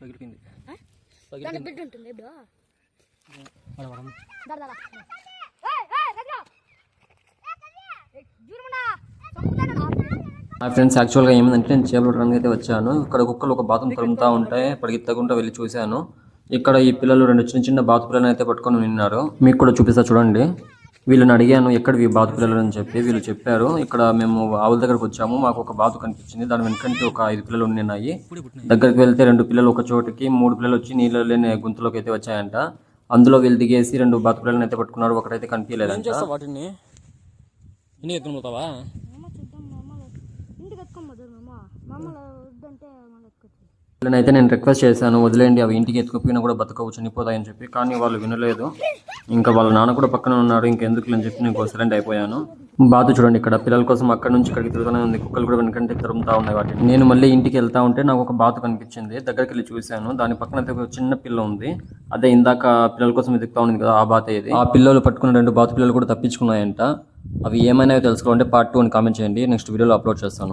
పగిలిపోయింది. బిడ్డ ఉంటుంది ఇప్పుడు. నా ఫ్రెండ్స్ యాక్చువల్గా ఏమైందంటే నేను చేపలు పట్టడానికి అయితే వచ్చాను. ఇక్కడ కుక్కలు ఒక బాతును తరుముతా ఉంటాయి. పరిగెత్తకుండా వెళ్ళి చూశాను. ఇక్కడ ఈ పిల్లలు రెండు చిన్న చిన్న బాతు పిల్లలను అయితే పట్టుకొని నిన్నారు. మీకు కూడా చూపిస్తా చూడండి. వీళ్ళని అడిగాను ఎక్కడివి బాతు పిల్లలు అని చెప్పి వీళ్ళు చెప్పారు. ఇక్కడ మేము ఆవుల దగ్గరకు వచ్చాము మాకు ఒక బాతు కనిపించింది. దాని వెనకంటే ఒక ఐదు పిల్లలు ఉన్నాయి దగ్గరికి వెళ్తే రెండు పిల్లలు ఒక చోటుకి మూడు పిల్లలు వచ్చి నీళ్ళు లేని గుంతలోకి అయితే వచ్చాయంట. అందులో వీళ్ళు దిగేసి రెండు బాతు పిల్లలను అయితే పట్టుకున్నారు. ఒకటైతే కనిపించలేదంట. వాటిని? ఇంటికి ఎత్తుకుని వీళ్ళనైతే నేను రిక్వెస్ట్ చేశాను వదిలేండి అవి ఇంటికి ఎత్తుకుపోయినా కూడా బతకవు చనిపోతాయని చెప్పి. కానీ వాళ్ళు వినలేదు. ఇంకా వాళ్ళ నాన్న కూడా పక్కన ఉన్నాడు ఇంకెందుకు అని చెప్పి నేను సైలెంట్ అయిపోయాను. బాధ చూడండి ఇక్కడ పిల్లల కోసం అక్కడ నుంచి ఇక్కడికి తిరుగుతూనే ఉంది. కుక్కలు కూడా వెనకంటే తిరుగుతూ ఉన్నాయి వాటిని. నేను మళ్ళీ ఇంటికి వెళ్తా ఉంటే నాకు ఒక బాతు కనిపించింది. దగ్గరికి వెళ్ళి చూశాను. దాని పక్కన అయితే ఒక చిన్న పిల్ల ఉంది. అదే ఇందాక పిల్లల కోసం వెతుకుతా ఉంది కదా ఆ బాత ఇది ఆ పిల్లలు పట్టుకున్న రెండు బాతు పిల్లలు కూడా తప్పించుకున్నాయంట. అవి ఏమైనా తెలుసుకోవాలంటే పార్ట్ టూ అని కామెంట్ చేయండి. నెక్స్ట్ వీడియోలో అప్లోడ్ చేస్తాను.